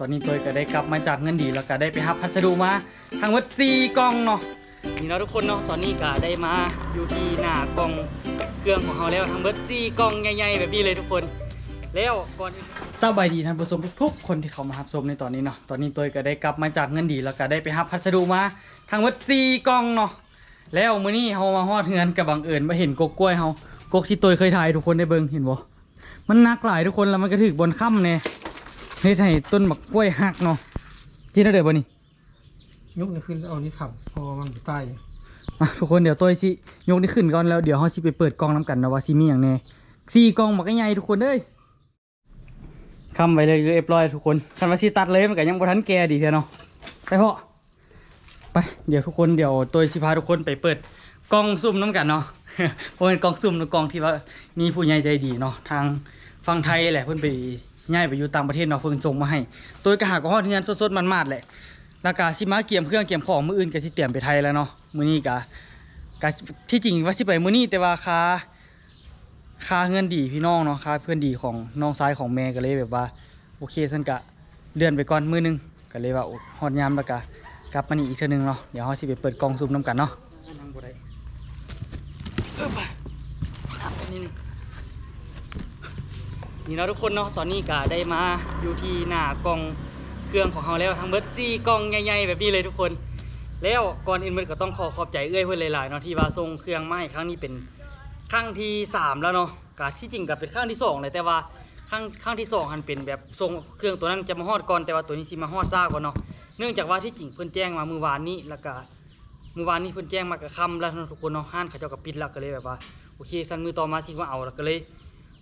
ตอนนี้ตัวก็ได้กลับมาจากเงินดีแล้วก็ได้ไปรับพัสดุมาทั้งหมด4กล่องเนาะนี่เนาะทุกคนเนาะตอนนี้ก็ได้มาอยู่ที่หน้ากล่องเครื่องของเราแล้วทั้งหมด4กล่องใหญ่ๆแบบนี้เลยทุกคน แล้วก่อนสบายดีท่านผู้ชมทุกๆคนที่เข้ามารับชมในตอนนี้เนาะตอนนี้ตัวก็ได้กลับมาจากเงินดีแล้วก็ได้ไปรับพัสดุมาทั้งหมด4กล่องเนาะแล้วมื้อนี้เฮามาฮอดเฮือนกับบังเอิญมาเห็นกกกล้วยเฮากกที่ตัวเคยถ่ายทุกคนได้เบิ่งเห็นบ่มันนักหลายทุกคนแล้วมันก็ถึกบนค่ำแน่ เฮ็ดให้ต้นบักกล้วยหักเนาะที่ได้เด้อบ่นี่ยกนี่ขึ้นเอานี่ขับเพอมันใต้อะทุกคนเดี๋ยวตัวสิยกนี่ขึ้นก่อนแล้วเดี๋ยวเฮาสิไปเปิดกล่องนํกันนะว่าสิมีหยังแน่สี่กล่องบักใหญ่ทุกคนเอ้ยคำไว้เลยเรียบร้อยทุกคนคันว่าสิตัดเลยมันก็ยังบ่ทันแก่ดีเท่าเนาะไปพ่อไปเดี๋ยวทุกคนเดี๋ยวตัวสิพาทุกคนไปเปิดกล่องซุ่มน้กันเนาะเพราะเป็นกล่องซุ่มกล่องที่ว่ามีผู้ใหญ่ใจดีเนาะทางฝั่งไทยแหละเพิ่นไป ย้ายไปอยู่ต่างประเทศเนาะเพิ่นส่งมาให้ตัวก็หากว่าฮอดเฮือนสดๆมันๆแหละแล้วก็สิมาเกี่ยมเครื่องเกี่ยมของมืออื่นก็สิเตรียมไปไทยแล้วเนาะมื้อนี้ก็ก็ที่จริงว่าสิไปมื้อนี้แต่ว่าค่าค่าเงินดีพี่น้องเนาะค่าเพื่อนดีของน้องซ้ายของแม่ก็เลยแบบว่าโอเคซั่นก็เลื่อนไปก่อนมื้อหนึงก็เลยว่าโอ้ฮอดยามแล้วก็กลับมานี่อีกเทื่อนึงเนาะเดี๋ยวเฮาสิไปเปิดกล่องซุ่มนํกันเนาะนั่งบ่ได้เอิบอะอันนี้หนึ่ง นี่เนาะทุกคนเนาะตอนนี้ก็ได้มาอยู่ที่หน้ากล่องเครื่องของเราแล้วทั้งเบิร์ดสี่กล่องใหญ่ๆแบบนี้เลยทุกคน แล้วก่อนอื่นเบิร์ดก็ต้องขอขอบใจเอื้อยเพื่อนหลายๆเนาะที่ว่าส่งเครื่องมาให้ครั้งนี้เป็นครั้งที่สามแล้วเนาะกะที่จริงก็เป็นครั้งที่สองเลยแต่ว่าครั้งครั้งที่สองหันเป็นแบบส่งเครื่องตัวนั้นจะมาฮอดก่อนแต่ว่าตัวนี้สิมาฮอดซ่าก่อนเนาะเนื่องจากว่าที่จริงเพิ่อนแจ้งมาเมื่อวานนี้แล้วก็เมื่อวานนี้เพิ่อนแจ้งมากระคำแล้วทุกคนเนาะห้านเขาเจ้าก็ปิดแล้วก็เลยแบบว่าโอเคสันมือต่อมาสิมาเอาแล้วก็เลย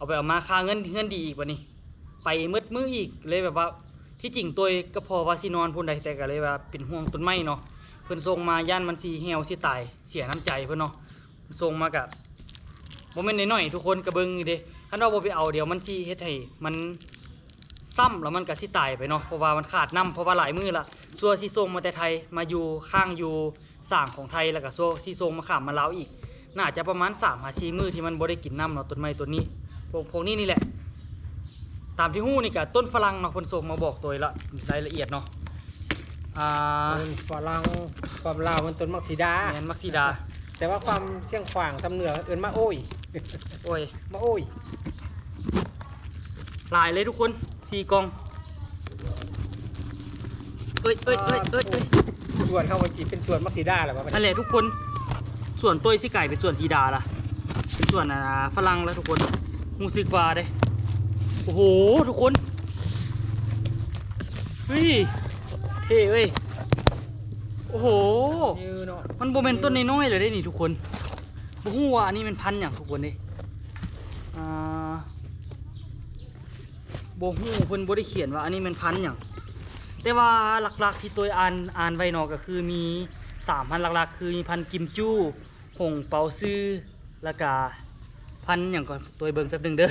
เอาไปเอามาค่าเงินเงินดีอีกวันนี้ ไปมืดมืออีกเลยแบบว่าที่จริงตัวก็พอว่าสินอนพุ่นใดแต่ก็เลยว่าเป็นห่วงต้นไม้เนาะเพิ่นส่งมาย่านมันสิเหี่ยวสิตายเสียน้ำใจเพิ่นเนาะส่งมากับบ่แม่นน้อยๆทุกคนก็เบิ่งอยู่เด้คันว่าบ่ไปเอาเดี๋ยวมันสิเฮ็ดให้มันซ้ำแล้วมันก็สิตายไปเนาะเพราะว่ามันขาดน้ำเพราะว่าหลายมือละซัวสิส่งมาแต่ไทยมาอยู่ข้างอยู่สางของไทยแล้วก็ซัวสิส่งมาขามมาลาวอีก น่าจะประมาณ3หา4มื้อที่มันบ่ได้กินน้ำเนาะต้นไม้ต้นนี้ วกพวกนี้นี่แหละ ตามที่หู้นี่ก็ต้นฝรั่งเนาะคนส่งมาบอกตัวละรายละเอียดเนาะอ่าต้นฝรั่งความลาวมันต้นมักสีดาแมนมักซีดาแต่ว่าความเสี่ยงขวางตำเหนือเอินมาโอ้ยโอ้ยมาโอ้ยหลายเลยทุกคนสี่กล่องเอ้ยเอ้ยเอ้ยเอ้ยเอ้ยส่วนเข้ามาจีเป็นส่วนมักสีดาแหละวะนั่นแหละทุกคน ส่วนตัวสิไก่เป็นส่วนซีดาล่ะเป็นส่วนอ่าฝรั่งแล้วทุกคน มูซึกว่าเด้โอ้โห ทุกคน เฮ้ย เท่เว้ย โอ้โห ยืนเนาะมันโบเมนต้นน้อยๆเลยได้นี่ทุกคนบ่ฮู้ว่าอันนี้เป็นพันอย่างทุกคนเด้อ่าโบ่ฮู้เพิ่นบ่ได้เขียนว่าอันนี้เป็นพันอย่างแต่ว่าหลักๆที่ตัวอ่านอ่านไว้นาะก็คือมีสามพันหลักๆ คือมีพันกิมจู้หงเปาซื่อแล้วก็ พันอย่างก่อนตัวเบิ่งแป๊บหนึงเด้อ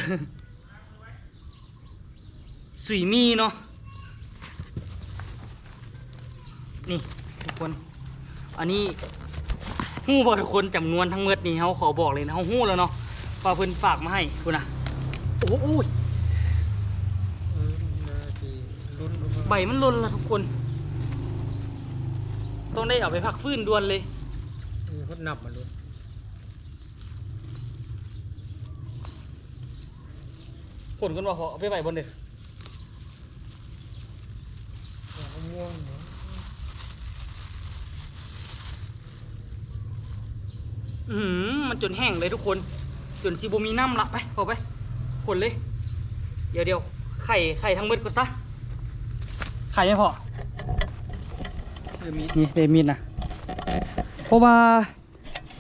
สุยมีเนาะนี่ทุกคน อันนี้หู้บ่ทุกคนจำนวนทั้งหมดนี่เขาขอบอกเลยนะเขาหู้แล้วเนาะว่าเพิ่นฝากมาให้คุณนะโอ้โหเออนาทีลุ้นลุ้นใบมันลนละทุกคน ต้องได้เอาไปพักฟื้นด่วนเลยเออเขานับมาลุ้ ผลกันว่าพอเอาไปใบบนเด้อเอาม่วงเนาะอือหือมันจนแห้งเลยทุกคน จนซีบมีน้ำละไปพอไปขนเลย เดี๋ยวเดี๋ยวไข่ไข่ทั้งหมดก่อนซะ ไข่ไม่พอเออมีนี่เดมิดนะเพราะว่า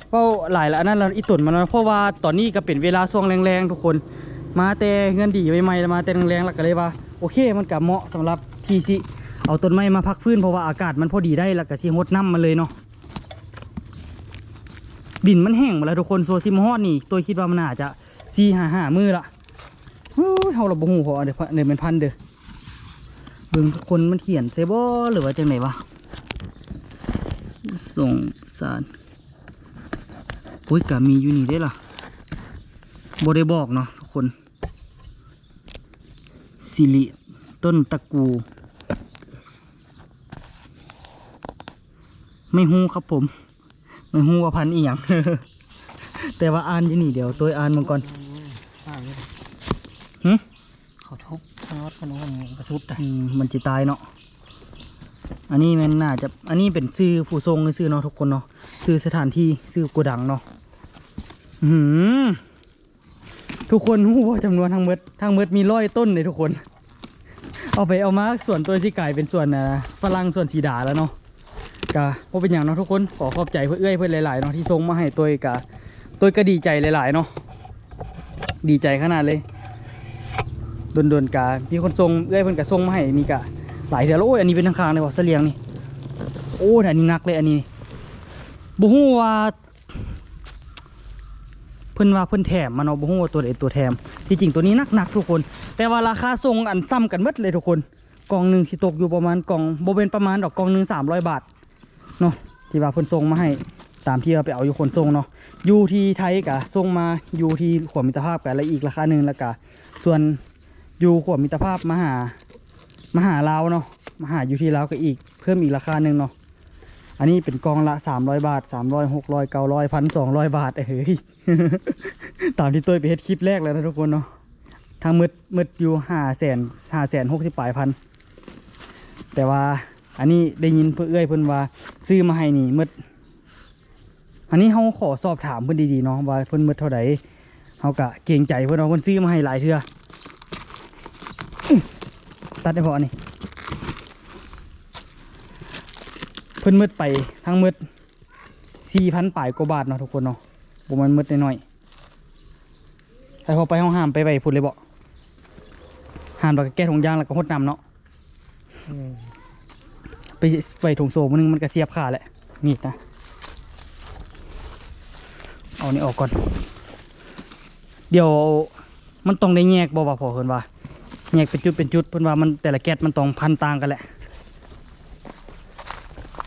เป้าหลายแล้วอันนั้นเราอีตุ่นมันนะเพราะว่าตอนนี้ก็เป็นเวลาช่วงแรงๆทุกคน มาแต่เงินดีใหม่ๆมาแต่แรงๆแล้วก็เลยว่าโอเคมันก็เหมาะสำหรับที่สิเอาต้นไม้มาพักฟื้นเพราะว่าอากาศมันพอดีได้แล้วก็สิงดน้ำมันเลยเนาะดินมันแห้งหมดแล้วทุกคนโซซิมฮอดนี่ตัวคิดว่ามันอาจจะซีหาหามือละโอ้ยเฮาเราบ่ฮู้พอเดี๋ยวเดี๋ยวเป็นพันเด้อเบิ่งทุกคนมันเขียนใช่บ่หรือว่าจังไหนวะส่งสารโอ้ยกะมีอยู่นี่ได้ล่ะบได้บอกเนาะ สิริต้นตะกู ไม่ฮู้ครับผม ไม่ฮู้ว่าพันอีหยังแต่ว่าอ่านยู่นี่เดี๋ยวตัวอ่านมังก่อนหึเขาทุบนอดมันกระชุดมันจะตายเนาะอันนี้มันน่าจะอันนี้เป็นซื้อผู้ทรงซื้อเนาะทุกคนเนาะซื้อสถานที่ซื้อกูดังเนาะอืม ทุกคนหูว่าจำนวนทั้งหมดทั้งหมดมีร้อยต้นเลยทุกคน เอาไปเอามาส่วนตัวที่กลายเป็นส่วนฝรั่งส่วนสีดาแล้วเนาะกะว่าเป็นอย่างเนาะทุกคนขอขอบใจเพื่อเอื้อยเพื่อนหลายๆเนาะที่ส่งมาให้ตัวกะตัวก็ดีใจหลายๆเนาะดีใจขนาดเลยโดนๆกามีคนส่งเอ้อยเพิ่อนก็ส่งมาให้นี่กะหลายเทื่อแล้วโอ้ยอันนี้เป็นทางคางเลยว่ะเสลียงนี่โอ้ยอันนี้หนักเลยอันนี้บ่ฮู้ว่า พิ่นว่าเพิ่นแถมมาเนาะบ่ฮู้ว่าตัวใดตัวแถม ที่จริงตัวนี้หนักๆทุกคน แต่ว่าราคาส่งอันซ้ำกันหมดเลยทุกคนกล่องหนึ่งสิตกอยู่ประมาณกล่องบ่เป็นประมาณดอกกล่องหนึ่ง300บาทเนาะที่ว่าเพิ่นส่งมาให้ตามที่เราไปเอาอยู่คนส่งเนาะอยู่ที่ไทยกะส่งมาอยู่ที่ขวมิตรภาพกะและอีกราคาหนึ่งแล้วกะส่วนอยู่ขวบมิตรภาพมหามหาลาวเนาะมหาอยู่ที่ลาวก็อีกเพิ่มอีกราคาหนึ่งเนาะ อันนี้เป็นกองละ300บาท300 600 900พันสองบาทเฮ้ยตามที่ตัวไปเฮ็ดคลิปแรกแล้วนะทุกคนเนาะทางมืดมืดอยู่ห้าแสนห้าแสนหกสิบปลายพันแต่ว่าอันนี้ได้ยินเพื่อเอื้อยเพิ่อนว่าซื้อมาให้นี่มืดอันนี้เขาขอสอบถามเพิ่อนดีๆเนาะว่าเพิ่อนมืดเท่าไหร่เขากะเกรงใจเพิ่อนเอาเพิ่อนซื้อมาให้หลายเทื่อตัดได้พออันนี้ เพิ่นมืดไปทั้งมืดสี่พันป่ายกว่าบาทเนาะทุกคนเนาะบ่มันมืดน้อยๆให้พอไปห้องห้ามไปไปพุ่นเลยบ่ห้ามแล้วก็แก้ถุงยางแล้วก็หดน้ำเนาะอืมไปไปถุงโซ่มันนึงมันก็เสียบขาแหละมีดนะเอานี่ออกก่อน เดี๋ยวมันต้องได้แยกบ่ว่าพอเพิ่นว่าแยกเป็นจุดเป็นจุดเพิ่นว่ามันแต่ละแก๊สมันต้องพันต่างกันแหละ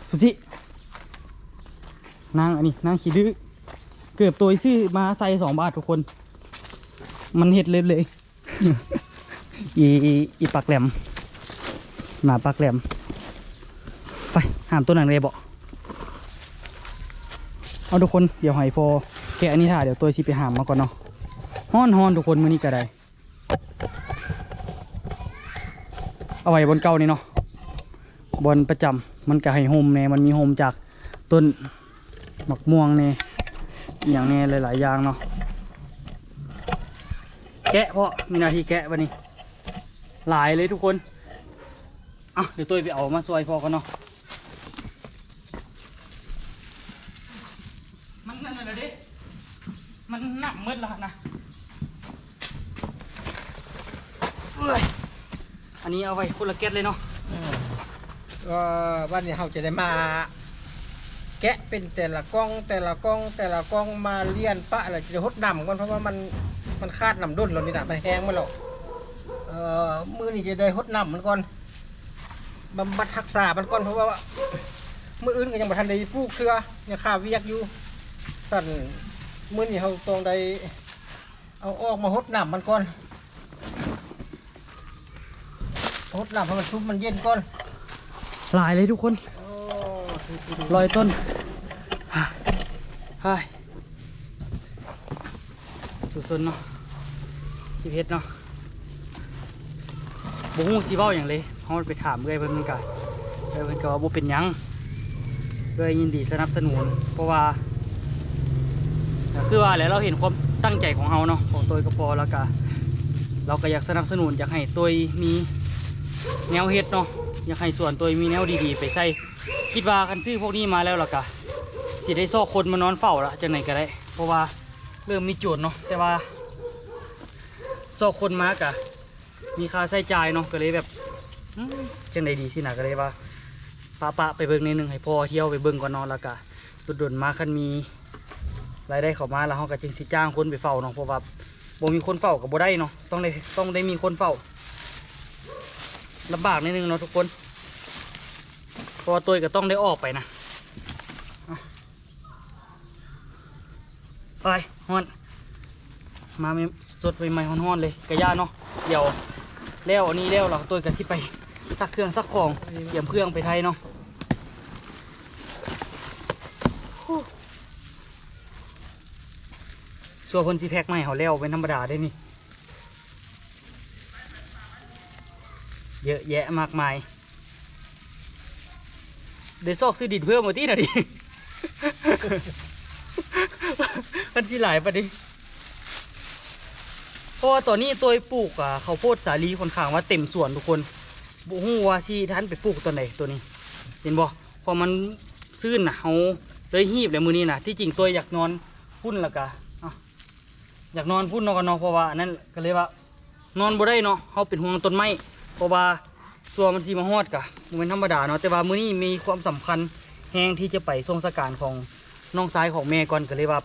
สุสินางอันนี้นางขี้ดื้อเกือบตัวซื้อมาใส่สองบาททุกคน มันเห็ดเล็ดเลยอีอีปักแหลมหนาปักแหลม ไปหามตัวหนังเลยบอกเอาทุกคนเดี๋ยวให้พอแกะอันนี้ถ่าเดี๋ยวตัวสิไปหามมาก่อนเนาะฮ้อนฮ้อนทุกคนมื้อนี้ก็ได้ เอาไว้บนเก่านี่เนาะ บนประจำมันก็ให้โฮมแน่มันมีโฮมจากต้นหมักม่วงแน่อย่างแน่หลายๆอย่างเนาะแกะเพาะมีนาทีแกะวันนี้ หลายเลยทุกคนอะเดี๋ยวตัวไปเอามาซอยพอกันเนาะมันนั่นน่ะเด้มันหนักมืดแล้วนะเอ้ยอันนี้เอาไว้คนละเก็ตเลยเนาะ ก็วันนี้เราจะได้มา แกะเป็นแต่ละกล้องแต่ละกล้องแต่ละกล้องมาเลียนปะอะไรจะหดดำก่อนเพราะว่ามันมันคาดน้ำด้นเรานี่นะมันแห้งมาแล้วเอ่อมือนี่จะได้หดน้ำมันก่อนบำบัดรักษามันก่อนเพราะว่ามืออื่นก็ยังบ่ทันได้ปลูกเทื่อยังข้าเวียกอยู่สั่นมือนี่เราต้องได้เอาออกมาหดน้ำมันก่อนหดน้ำให้มันซุบมันเย็นก่อน หลายเลยทุกคนลอยต้นฮ่ายสุดสนเนาะที่เพชรเนาะบุ้งสีเบ้าอย่างเลยเขาไปถามเลยเพิ่นมันกันเลยเพิ่นก็ว่าบุเป็นยังเลยยินดีสนับสนุน เพราะว่า คือว่าแล้วเราเห็นความตั้งใจของเราเนาะของตัวก็พอแล้วก็เราก็อยากสนับสนุนอยากให้ตัวมีแนวเฮ็ดเนาะ อยากให้ส่วนตัวมีแนวดีๆ ไปใส่คิดว่าคันซื้อพวกนี้มาแล้วล่ะกะสิได้ซอกคนมานอนเฝ้าละจังไหนก็ได้ เพราะว่าเริ่มมีโจทย์เนาะแต่ว่าซอกคนมากะมีค่าใช้จ่ายเนาะก็เลยแบบจังไหนดีสินะก็เลยว่าปะปะไปเบิ่งในหนึ่งให้พ่อเที่ยวไปเบิ่งก่อนนอนล้วกะดุดดนมาคันมีรายได้เข้ามาแล้วเขาก็จึงสิจ้างคนไปเฝ้าเนาะเพราะว่าบ่มีคนเฝ้ากับบ่ได้เนาะต้องได้ต้องได้มีคนเฝ้า ลำบากนิดนึงเนาะทุกคน พอตัวก็ต้องได้ออกไปนะไปฮอน มาสดใหม่ๆฮอนๆเลยกระยาเนาะเดี๋ยวแล้วอันนี้แล้วเราตัวกับที่ไปซักเครื่องซักของเตรียมเครื่องไปไทยเนาะส่วนพนซีแพ็กใหม่เขาแล้วเป็นธรรมดาได้นี่ เยอะแยะมากมาย เดี๋ยวซอกซื้อดินเพิ่มมาที่หน่อยดิมันสิหลายปะดิเพราะว่าตอนนี้ตัวปลูกอะเขาโพดสาลีค่อนข้างว่าเต็มสวนทุกคนบุฮู้ว่าสิท่านไปปลูกตัวไหนตัวนี้ เห็นบ่พอมันซื่นน่ะเฮาเลยหีบเลยมือนี้นะที่จริงตัวอยากนอนพุ่นละกะอะอยากนอนพุ่นนอนกันนาะเพราะว่าอันนั้นก็เลยว่านอนบ่ได้เนาะเฮาเป็นห่วงต้นไม้ เพราะว่าตัวมันสิมาฮอดกะบ่แม่นธรรมดาเนาะแต่ว่ามื้อนี้มีความสำคัญแฮงที่จะไปทรงสการของน้องชายของแม่ก่อนก็เลยว่า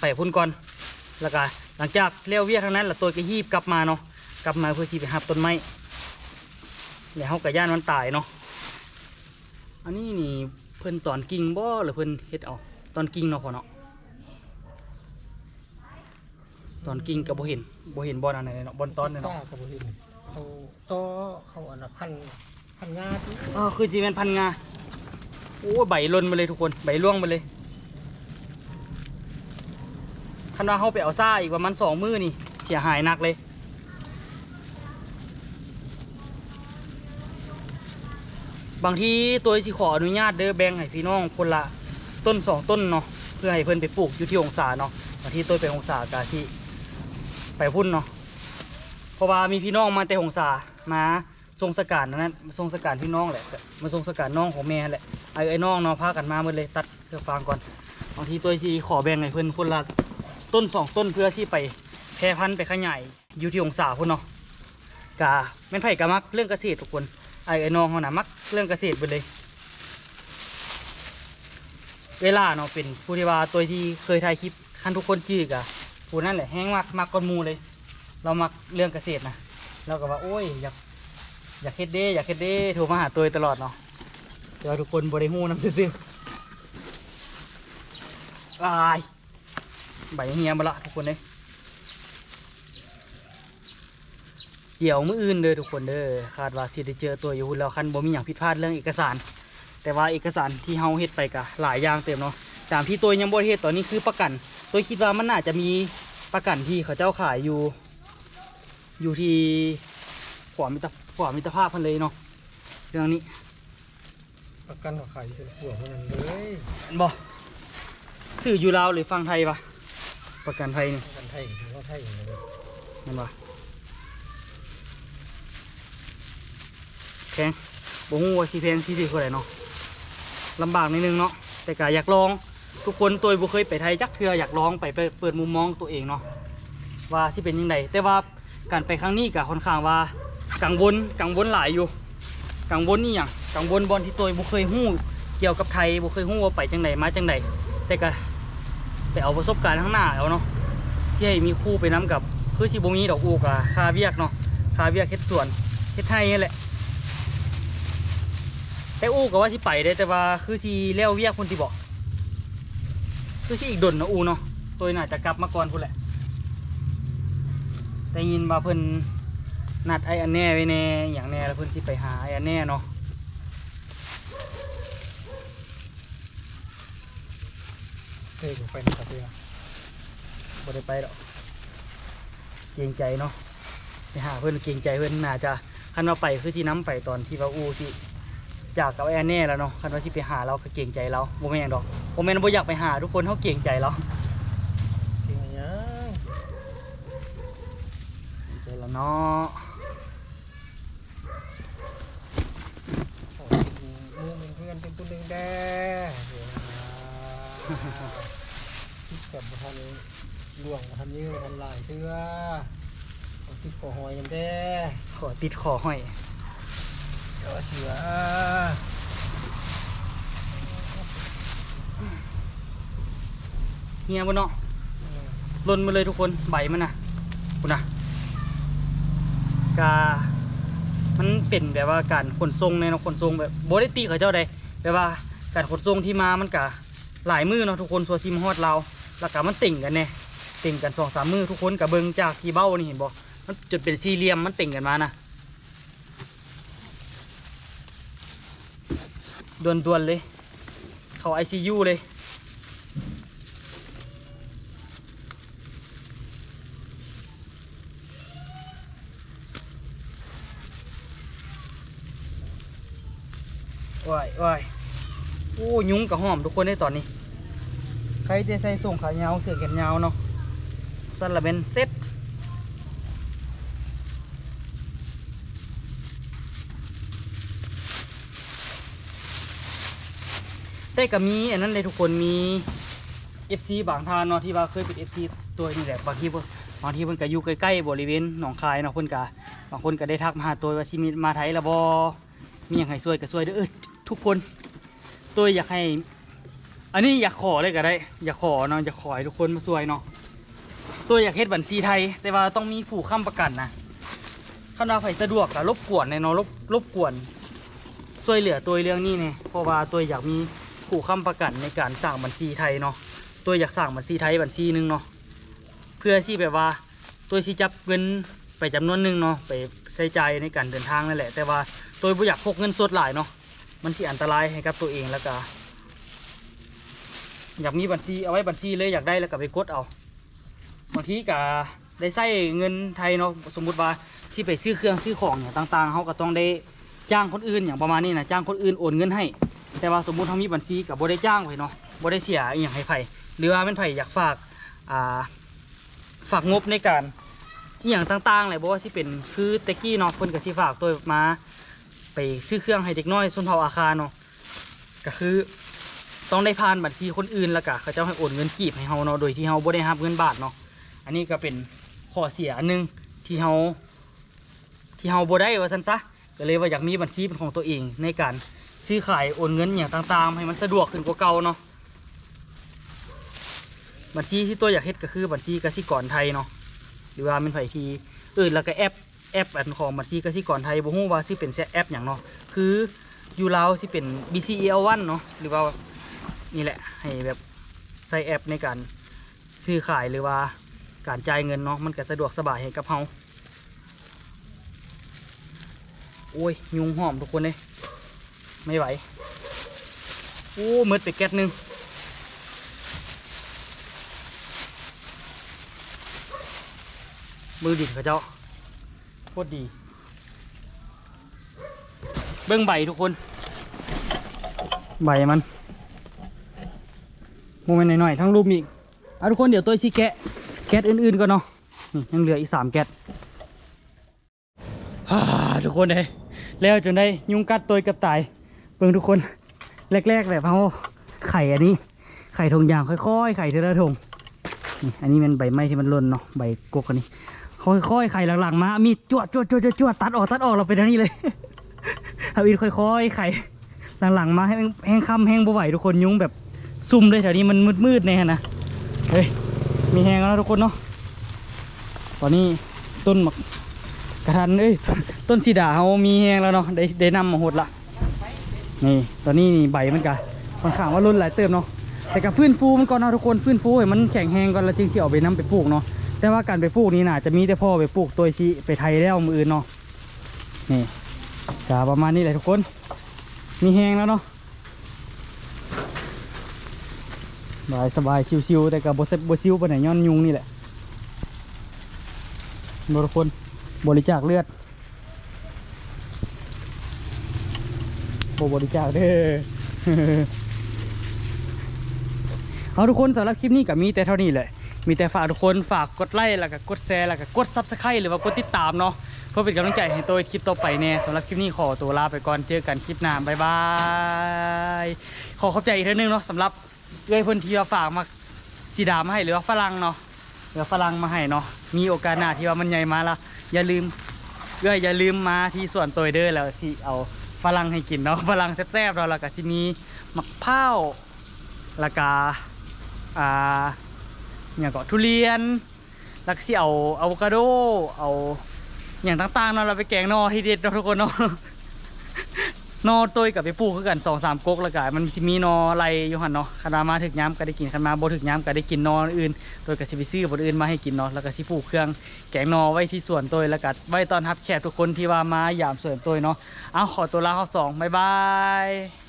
ไปพุ่นก่อนแล้วก็หลังจากเลี้ยวเวียกทั้งนั้นแล้วตัวก็ฮีบกลับมาเนาะกลับมาเพื่อสิไปหับต้นไม้แล้วเฮาก็ย่านมันตายเนาะอันนี้นี่เพิ่นตอนกิ่งบ่หรือเพิ่นเฮ็ดเอาตอนกิ่งเนาะพอเนาะตอนกิ่งก็บ่เห็นบ่เห็นบ่อนอันไหนเนาะบ่อนตอนเนี่ยป้าเนาะ เขาต่อเขาอันน่ะพันพันงาที่อ๋อคือจีแมนพันงาโอ้ใบล่นมาเลยทุกคนใบร่วงมาเลยคันว่าเขาไปเอาซ่าอีกประมาณสองมือนี่ เสียหายหนักเลย บางทีตัวสิขออนุญาตเด้อแบ่งให้พี่น้องคนละต้นสองต้นเนาะเพื่อให้เพิ่อนไปปลูกอยู่ที่องศาเนาะบางทีตัวไปองศากาสิไปพุ่นเนาะ เพราะว่ามีพี่น้องมาแต่องศามาทรงสการนั่นทรงสการพี่น้องแหละมาทรงสการน้องของแม่แหละไอ้ไอ้น้องเนาะพากันมาหมดเลยตัดเพื่อฟังก่อนบางทีตัวสิขอแบ่งให้เพิ่นคนละต้นสองต้นเพื่อที่ไปแพร่พันธุ์ไปขยายอยู่ที่องศาพุ่นเนาะกาแม่นไผ่กามักเรื่องเกษตรทุกคนไอ้ไอ้น้องเขาหนะมักเรื่องเกษตรไปเลย เวลาเนาะเป็นผู้ที่ว่าตัวที่เคยถ่ายคลิปคันทุกคนจื้อกะผู้นั่นแหละแห้งมากมากก้อนมูเลย เรามักเรื่องเกษตรนะเราก็ว่าโอ้ยอยากอยากเฮ็ดเด้อยากเฮ็ดเด้โทรมาหาตัวตลอดเนาะแต่ว่าทุกคนบริหูน้ำซื่อๆอายใบเฮียมาละทุกคนเลยเดี๋ยวมื้ออื่นเด้อทุกคนเด้อคาดว่าสิได้เจอตัวอยู่แล้วคันบ่มีหยังผิดพลาดเรื่องเอกสาร แต่ว่าเอกสารที่เฮาเฮ็ดไปก็หลายอย่างเต็มเนาะตามที่ตัวยังบ่ได้เฮ็ดตอนนี้คือประกัน ตัวคิดว่ามันน่าจะมีประกันที่เขาเจ้าขายอยู่ อยู่ที่ขวามิตรขวามิตรภาพเพันเลยเนาะเรื่องนี้ประกันว่าขายอยู่เป็นผัวเท่านั้นเลยเห็นบ่สื่ออยู่ลาวหรือฟังไทยปะประกันไทยนี่ประกันไทยถึงว่าไทยอย่างเดียวเห็นปะแพงบ่ฮู้ว่าสิแพงสิถือเท่าไหร่เนาะลำบากนิดนึงเนาะแต่ก็อยากลอง ทุกคนตัวบ่เคยไปไทยจักเทื่ออยากลองไปเปิดเปิดมุมมองตัวเองเนาะว่าสิเป็นยังไงแต่ว่า การไปครั้งนี้ก็ค่อนข้างว่ากังวลกังวลหลายอยู่ กังวลนี่อย่างกังวลบอลที่ตัวบ่เคยฮู้เกี่ยวกับไทยบ่เคยฮู้ว่าไปจังไดมาจังไดแต่ก็ไปเอาประสบการณ์ข้างหน้าเอาเนาะที่ให้มีคู่ไปนํกับคือสิบ่มีดอกอูกอะคาเวียกเนาะคาเวียกเฮ็ดสวนเฮ็ดไทยนี่แหละ แต่อูก็ว่าสิไปได้แต่ว่าคือสิแล้วเวียกพุ่นสิบอกคือสิอีกดนเนาะอูเนาะตัวน่าจะกลับมาก่อนพุ่นแหละ แต่ยินว่าเพิ่นนัดไอ้อันแน่ไว้แน่อย่างแน่แล้วเพิ่นสิไปหาไอ้อันแน่เนาะเคยอยู่ไปในประเทศบ่ได้ไปดอกเกรงใจเนาะไปหาเพิ่อนเกรงใจเพิ่นน่าจะคันว่าไปคือสิน้ำไปตอนที่ว่าอูสิจากกับไอ้อันแน่แล้วเนาะคันว่าสิไปหาเราก็เกรงใจเราบ่แม่นดอกบ่แม่นบ่อยากไปหาทุกคนเฮาเกรงใจเรา จริงยัง เจอแล้วเนาะขอกินมือเป็นเพื่อนเป็นตัวหนึ่งแด้เดี๋ยวนะคิดกับบ่ทันล่วงบ่ทันยื้อบ่ทันหลายเทื่อเอาติดคอหอยยังแด้ขอติดขอห้อยเดี๋ยวเสือเฮียบ่เนาะหล่นมาเลยทุกคนใบมันน่ะคุณน่ะ กามันเป็นแบบว่าการขนส่งในเนาะขนส่งแบบโบ่ได้ตีเขาเจ้าใดแบบว่าการขนส่งที่มามันกะหลายมือเนาะทุกคนสัวซิมฮอดเราแล้วก็มันติ่งกันแน่ติ่งกันสองสามมือทุกคนกับเบิงจากที่เบ้านี่เห็นบ่มันจุดเป็นสี่เหลี่ยมมันติ่งกันมานะด่วนๆเลย เขา ICU เลย ว้ายว้ยโอ้ยุงกับหอมทุกคนได้ตอนนี้ ใครได้ใส่ส่งขายาวเสือแขนยาวเนาะสั่นละเป็นเซ็ตแต่ก็มีอันนั้นเลยทุกคนมี FC บางทานเนาะที่ว่าเคยเป็น FC ตัวนี่แหละบางทีบางทีเพิ่นก็อยู่ใกล้ๆบริเวณหนองคายเนาะเพิ่นก็บางคนก็ได้ทักมาหาตัวว่าสิมีมาไทยล้วบ่มีหยังให้ช่วยก็ช่วยเด้อ ทุกคนตัวอยากให้ อันนี้อยากขอเลยก็ได้ อยากขอเนาะอยากขอให้ทุกคนมาช่วยเนาะตัวอยากเฮ็ดบัญชีไทย แต่ว่าต้องมีผู้ค้ำประกันนะคันว่าไผสะดวกก็รบกวนแน่เนาะรบรบกวนช่วยเหลือตัวเรื่องนี้เนี่ยเพราะว่าตัวอยากมีผู้ค้ำประกันในการสร้างบัญชีไทยเนาะตัวอยากสั่งบัญชีไทยบัญชีหนึ่งเนาะเพื่อที่แบบว่าตัวที่จับเงินไปจำนวนหนึ่งเนาะไปใช้ใจในการเดินทางนั่นแหละ แต่ว่าตัวบ่อยากพกเงินสดหลายเนาะ มันสิอันตรายให้กับตัวเองแล้วก็อยากมีบัญชีเอาไว้บัญชีเลยอยากได้แล้วก็ไปกดเอาบางทีก็ได้ใช้เงินไทยเนาะสมมุติว่าที่ไปซื้อเครื่องซื้อของอย่างต่างๆเขาก็ต้องได้จ้างคนอื่นอย่างประมาณนี้นะจ้างคนอื่นโอนเงินให้ แต่ว่าสมมุติเขามีบัญชีกับบ่ได้จ้างไว้เนาะบ่ได้เสียอย่างให้ไผ่หรือว่าเป็นไผ่อยากฝากอ่าฝากงบในการอย่างต่างๆเลยบอกว่าที่เป็นคือแตะกี้เนาะเพิ่นก็สิฝากตัวมา ไปซื้อเครื่องให้เด็กน้อยส่วนเผาอาคารเนาะก็คือต้องได้ผ่านบัญชีคนอื่นแล้วก็เขาจ้าให้โอนเงินกีบให้เฮาเนาะโดยที่เฮาบ่ได้รับเงินบาทเนาะอันนี้ก็เป็นข้อเสียอันหนึงที่เฮาที่เฮาบ่ได้ว่าซั่นซะก็เลยว่าอยากมีบัญชีเป็นของตัวเองในการซื้อขายโอนเงินอย่างต่างๆ ให้มันสะดวกขึ้นกว่าเก่าเนาะบัญชีที่ตัวอยากเฮ็ดก็คือบัญชีกสิกรไทยเนาะหรือว่าเป็นไผทีเออแล้วก็แอป แอปอันของบัญชีกสิกรไทยบ่ฮู้ว่าสิเป็นแอปหยังเนาะคืออยู่ลาวสิเป็น BCL1 เนาะหรือว่านี่แหละให้แบบใช้แอปในการซื้อขายหรือว่าการจ่ายเงินเนาะมันก็สะดวกสบายให้กับเฮาโอ้ยยุงหอมทุกคนเลยไม่ไหวโอ้มืดไปแก๊สหนึงมือดิดเขาเจ้า คตรดี เบิ้งใบทุกคน ใบมันโมเมนต์หน่อยๆทั้งรูปอีกเอาทุกคนเดี๋ยวตัวชี้แกะ แก๊สอื่นๆก่อนเนาะนี่ยังเหลืออีกสามแก๊สฮ่าทุกคนเลยแล้วจนได้ยุงกัดตัวเกับตายเบิ่งทุกคนแรกๆแบบเขาไข่อันนี้ ไข่ทงยางค่อยๆ ไข่เทละทงนี่อันนี้เป็นใบไม้ที่มันหล่นเนาะใบกกอันนี้ ค่อยๆไข่หลังๆมามีจวดจวดจวดจวดตัดออกตัดออกเราไปทางนี้เลยเอาอีกค่อยๆไข่หลังๆมาให้มันแห้งค่ำแห้งบ่ไหวทุกคนยุ้งแบบซุ่มเลยแถวนี้มันมืดๆเนี่ยนะเฮ้ยมีแห้งแล้วทุกคนเนาะตอนนี้ต้นหมักกระทันเอ้ยต้นสีดาเขามีแห้งแล้วเนาะได้ได้นำมาหดละนี่ตอนนี้นี่ใบมันก็ค่อนข้างว่ารุ่นหลายเติมเนาะแต่ก็ฟื้นฟูมันก่อนเนาะทุกคนฟื้นฟูให้มันแข็งแรงก่อนแล้วจึงสิเอาไปนํไปปลูกเนาะ แต่ว่าการไปปลูกนี่น่าจะมีแต่พ่อไปปลูกตัวชีไปไทยแล้วมืออื่นเนาะนี่จะประมาณนี้แหละทุกคน มีแห้งแล้วเนาะสบายสบายชิวๆแต่กับบเซบบซิวไปไหนย้อนยุงนี่แหละบทุกคนบริจาคเลือดบบริจาคเด้อเอาทุกคนสำหรับคลิปนี้ก็มีแต่เท่านี้แหละ มีแต่ฝากทุกคนฝากกดไลค์แล้วก็กดแชร์แล้วก็กดซับสไครต์หรือว่ากดติดตามเนาะเพื่อเป็นกำลังใจให้ตัวคลิปต่อไปแน่สำหรับคลิปนี้ขอตัวลาไปก่อนเจอกันคลิปหน้าบ๊ายบายขอขอบใจอีกเท่านึงเนาะสำหรับเอ้อยเพิ่นที่ว่าฝากมาสีดามาให้หรือว่าฝรั่งเนาะหรือฝรั่งมาให้เนาะมีโอกาสหน้าที่ว่ามันใหญ่มาละอย่าลืมเอ้อยอย่าลืมมาที่สวนตัวเด้อแล้วที่เอาฝรั่งให้กินเนาะฝรั่งแซ่บๆเนาแล้วก็ที่มีมะพร้าวแล้วก็อ่า อย่างก็ทุเรียนแล้วก็สิเอาอะโวคาโด เอาอย่างต่างๆเนาะเราไปแกงนอที่เด็ดเนาะทุกคนเนาะนอตัวกับไปปลูกคือกันสองสามก๊กแล้วก็มันมีนอไรอยู่หันเนาะคณะมาถึกย้ำก็ได้กินคณะมาบ่ถึกย้ำก็ได้กินนออื่นตัวก็สิไปซื้อบนอื่นมาให้กินเนาะแล้วก็สิปลูกเครื่องแกงนอไว้ที่สวนตัวแล้วก็ไว้ตอนรับแขกทุกคนที่ว่ามาหยามสวนตัวเนาะเอาขอตัวลาข้อสองบ๊ายบาย